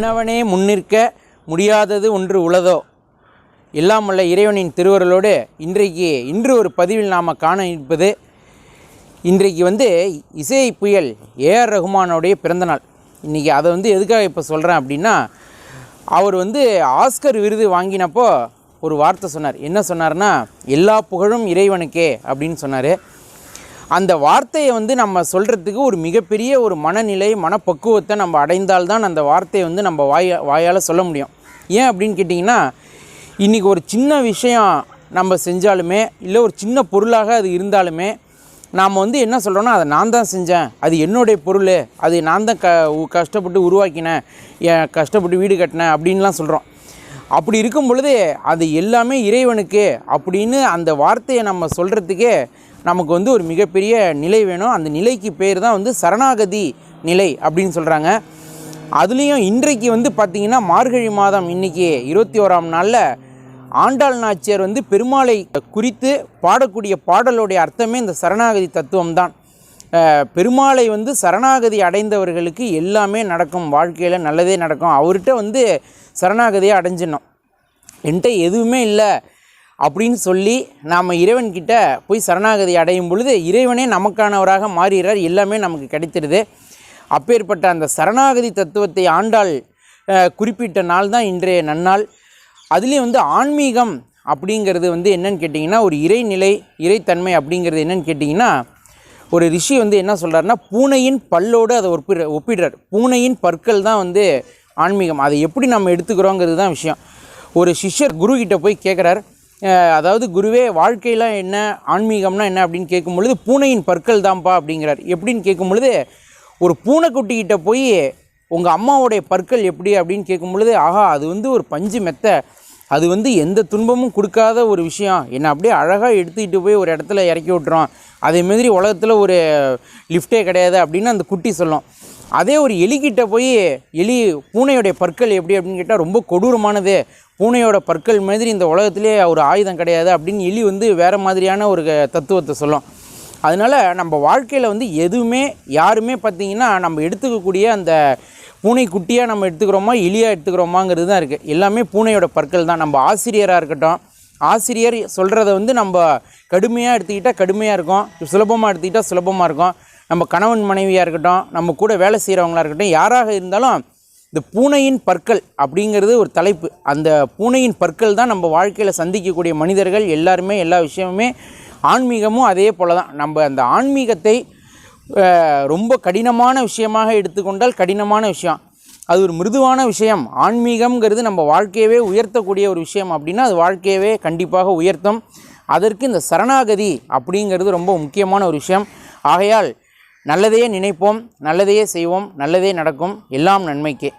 மன்னவனே முன்னிற்க முடியாதது ஒன்று உளதோ? எல்லாம் இறைவனின் திருவருளோடு இன்றைக்கு இன்று ஒரு பதிவில் நாம் காண இருப்பது இன்றைக்கு வந்து இசை புயல் ஏஆர் ரகுமானோடைய பிறந்தநாள் இன்றைக்கி அதை வந்து எதுக்காக இப்போ சொல்கிறேன் அப்படின்னா அவர் வந்து ஆஸ்கர் விருது வாங்கினப்போ ஒரு வார்த்தை சொன்னார். என்ன சொன்னார்னா எல்லா புகழும் இறைவனுக்கே அப்படின்னு சொன்னார். அந்த வார்த்தையை வந்து நம்ம சொல்கிறதுக்கு ஒரு மிகப்பெரிய ஒரு மனநிலை மனப்பக்குவத்தை நம்ம அடைந்தால்தான் அந்த வார்த்தையை வந்து நம்ம வாய வாயால் சொல்ல முடியும். ஏன் அப்படின்னு கேட்டிங்கன்னா இன்றைக்கி ஒரு சின்ன விஷயம் நம்ம செஞ்சாலுமே இல்லை ஒரு சின்ன பொருளாக அது இருந்தாலுமே நாம் வந்து என்ன சொல்கிறோன்னா அதை நான் தான் செஞ்சேன். அது என்னுடைய பொருள். அது நான் தான் க உ- கஷ்டப்பட்டு உருவாக்கினேன். கஷ்டப்பட்டு வீடு கட்டினேன் அப்படின்லாம் சொல்கிறோம் அப்படி இருக்கும் பொழுது அது எல்லாமே இறைவனுக்கு அப்படின்னு அந்த வார்த்தையை நம்ம சொல்கிறதுக்கே நமக்கு வந்து ஒரு மிகப்பெரிய நிலை வேணும். அந்த நிலைக்கு பேர் தான் வந்து சரணாகதி நிலை அப்படின்னு சொல்கிறாங்க அதுலேயும் இன்றைக்கு வந்து பார்த்திங்கன்னா மார்கழி மாதம் இன்றைக்கி இருபத்தி ஓராம் நாளில் ஆண்டாள் நாச்சியார் வந்து பெருமாளை குறித்து பாடக்கூடிய பாடலுடைய அர்த்தமே இந்த சரணாகதி தத்துவம் தான். பெருமாளை வந்து சரணாகதி அடைந்தவர்களுக்கு எல்லாமே நடக்கும். வாழ்க்கையில் நல்லதே நடக்கும். அவர்கிட்ட வந்து சரணாகதியை அடைஞ்சிடணும். என்கிட்ட எதுவுமே இல்லை. அப்படின்னு சொல்லி நாம் இறைவன்கிட்ட போய் சரணாகதி அடையும் பொழுது இறைவனே நமக்கானவராக மாறுகிறார். எல்லாமே நமக்கு கிடைத்திருது. அப்பேற்பட்ட அந்த சரணாகதி தத்துவத்தை ஆண்டால் குறிப்பிட்ட நாள் தான் இன்றைய நன்னாள். அதுலேயும் வந்து ஆன்மீகம் அப்படிங்கிறது வந்து என்னன்னு கேட்டிங்கன்னா ஒரு இறைநிலை இறைத்தன்மை அப்படிங்கிறது என்னன்னு கேட்டிங்கன்னா ஒரு ரிஷி வந்து என்ன சொல்கிறாருன்னா பூனையின் பல்லோடு அதை ஒப்பிடுற ஒப்பிடுறார். பூனையின் பற்கள் தான் வந்து ஆன்மீகம். அதை எப்படி நம்ம எடுத்துக்கிறோங்கிறது தான் விஷயம். ஒரு சிஷ்யர் குரு கிட்ட போய் கேட்குறார் அதாவது குருவே வாழ்க்கையெல்லாம் என்ன ஆன்மீகம்னா என்ன அப்படின்னு கேட்கும் பொழுது பூனையின் பற்கள் தான்ப்பா அப்படிங்கிறார். எப்படின்னு கேட்கும் பொழுது ஒரு பூனைக்குட்டிக்கிட்ட போய் உங்கள் அம்மாவுடைய பற்கள் எப்படி? அப்படின்னு கேட்கும் பொழுது ஆஹா அது வந்து ஒரு பஞ்சு மெத்தை. அது வந்து எந்த துன்பமும் கொடுக்காத ஒரு விஷயம். என்னை அப்படியே அழகாக எடுத்துக்கிட்டு போய் ஒரு இடத்துல இறக்கி விட்டுறோம் அதே மாதிரி உலகத்தில் ஒரு லிஃப்ட்டே கிடையாது அப்படின்னு அந்த குட்டி சொல்லும். அதே ஒரு எலிக்கிட்ட போய் எலி பூனையுடைய பற்கள் எப்படி? அப்படின்னு கேட்டால் ரொம்ப கொடூரமானது. பூனையோட பற்கள் மாதிரி இந்த உலகத்திலே ஒரு ஆயுதம் கிடையாது அப்படின்னு எலி வந்து வேறு மாதிரியான ஒரு தத்துவத்தை சொல்லும். அதனால் நம்ம வாழ்க்கையில் வந்து எதுவுமே யாருமே பார்த்திங்கன்னா நம்ம எடுத்துக்கக்கூடிய அந்த பூனை குட்டியாக நம்ம எடுத்துக்கிறோமா எலியாக எடுத்துக்கிறோமாங்கிறது தான் இருக்குது எல்லாமே பூனையோட பற்கள் தான். நம்ம ஆசிரியராக இருக்கட்டும் ஆசிரியர் சொல்கிறத வந்து நம்ம கடுமையாக எடுத்துக்கிட்டால் கடுமையாக இருக்கும் சுலபமாக எடுத்துக்கிட்டால் சுலபமாக இருக்கும். நம்ம கணவன் மனைவியாக இருக்கட்டும் நம்ம கூட வேலை செய்கிறவங்களா இருக்கட்டும் யாராக இருந்தாலும் இந்த பூனையின் பற்கள் அப்படிங்கிறது ஒரு தலைப்பு. அந்த பூனையின் பற்கள் தான் நம்ம வாழ்க்கையில் சந்திக்கக்கூடிய மனிதர்கள் எல்லாருமே எல்லா விஷயமுமே ஆன்மீகமும் அதே போல தான் நம்ம அந்த ஆன்மீகத்தை ரொம்ப கடினமான விஷயமாக எடுத்துக்கொண்டால் கடினமான விஷயம். அது ஒரு மிருதுவான விஷயம். ஆன்மீகம்ங்கிறது நம்ம வாழ்க்கையவே உயர்த்தக்கூடிய ஒரு விஷயம் அப்படின்னா அது வாழ்க்கையவே கண்டிப்பாக உயர்த்தும். அதற்கு இந்த சரணாகதி அப்படிங்கிறது ரொம்ப முக்கியமான ஒரு விஷயம். ஆகையால் நல்லதையே நினைப்போம் நல்லதையே செய்வோம் நல்லதே நடக்கும். எல்லாம் நன்மைக்கே.